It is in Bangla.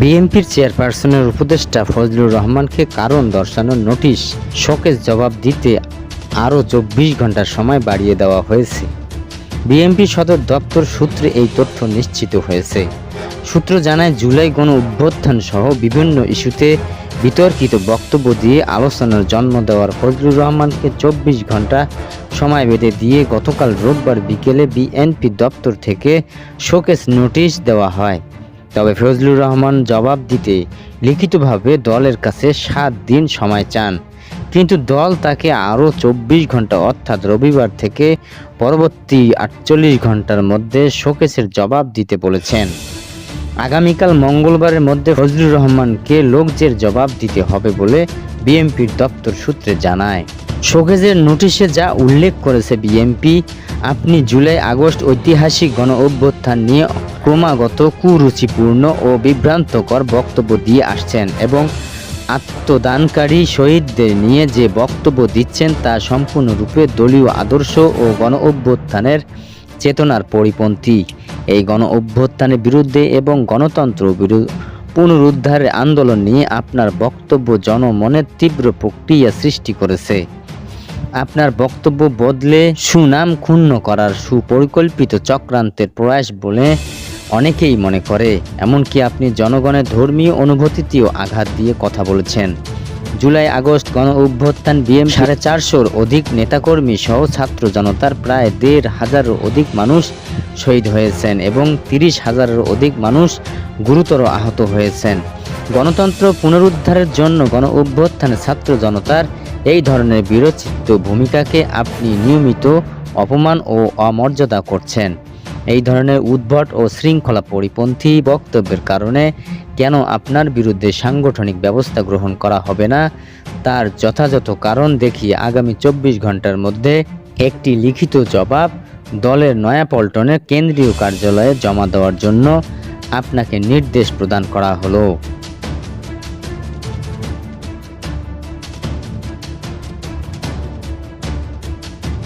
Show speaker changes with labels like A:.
A: বিএনপির চেয়ারপারসনের উপদেষ্টা ফজলুর রহমানকে কারণ দর্শানোর নোটিশ। শোকেজ জবাব দিতে আরও চব্বিশ ঘণ্টার সময় বাড়িয়ে দেওয়া হয়েছে। বিএনপি সদর দপ্তর সূত্রে এই তথ্য নিশ্চিত হয়েছে। সূত্র জানায়, জুলাই গণ অভ্যুত্থান সহ বিভিন্ন ইস্যুতে বিতর্কিত বক্তব্য দিয়ে আলোচনার জন্ম দেওয়ার ফজলুর রহমানকে চব্বিশ ঘণ্টা সময় বেঁধে দিয়ে গতকাল রোববার বিকেলে বিএনপি দপ্তর থেকে শোকেস নোটিশ দেওয়া হয়। তবে ফজলুর রহমান জবাব দিতে লিখিতভাবে দলের কাছে সাত দিন সময় চান। কিন্তু দল তাকে আরও চব্বিশ ঘণ্টা, অর্থাৎ রবিবার থেকে পরবর্তী আটচল্লিশ ঘণ্টার মধ্যে শোকেসের জবাব দিতে বলেছেন। আগামীকাল মঙ্গলবারের মধ্যে ফজলুর রহমানকে লোকজের জবাব দিতে হবে বলে বিএনপির দপ্তর সূত্রে জানায়। শোকেজের নোটিশে যা উল্লেখ করেছে বিএনপি, আপনি জুলাই আগস্ট ঐতিহাসিক গণ অভ্যুত্থান নিয়ে ক্রমাগত কুরুচিপূর্ণ ও বিভ্রান্তকর বক্তব্য দিয়ে আসছেন এবং আত্মদানকারী শহীদদের নিয়ে যে বক্তব্য দিচ্ছেন তা সম্পূর্ণরূপে দলীয় আদর্শ ও গণ অভ্যুত্থানের চেতনার পরিপন্থী। এই গণ অভ্যুত্থানের বিরুদ্ধে এবং গণতন্ত্র পুনরুদ্ধারের আন্দোলন নিয়ে আপনার বক্তব্য জনমনের তীব্র প্রক্রিয়া সৃষ্টি করেছে। আপনার বক্তব্য বদলে সুনাম ক্ষুণ্ণ করার সুপরিকল্পিত চক্রান্তের প্রয়াস বলে অনেকেই মনে করে। এমনকি আপনি জনগণের ধর্মীয় অনুভূতিতেও আঘাত দিয়ে কথা বলেছেন। জুলাই আগস্ট গণ অভ্যুত্থান বিএম সাড়ে চারশোর অধিক নেতাকর্মী সহ ছাত্র জনতার প্রায় দেড় হাজারের অধিক মানুষ শহীদ হয়েছেন এবং তিরিশ হাজারের অধিক মানুষ গুরুতর আহত হয়েছেন। গণতন্ত্র পুনরুদ্ধারের জন্য গণ অভ্যুত্থানে ছাত্র জনতার এই ধরনের বিরোচিত ভূমিকাকে আপনি নিয়মিত অপমান ও অমর্যাদা করছেন। এই ধরনের উদ্ভট ও শৃঙ্খলা পরিপন্থী বক্তব্যের কারণে কেন আপনার বিরুদ্ধে সাংগঠনিক ব্যবস্থা গ্রহণ করা হবে না? তার যথাযথ কারণ দেখিয়ে আগামী চব্বিশ ঘণ্টার মধ্যে একটি লিখিত জবাব দলের নয়াপল্টনের কেন্দ্রীয় কার্যালয়ে জমা দেওয়ার জন্য আপনাকে নির্দেশ প্রদান করা হলো।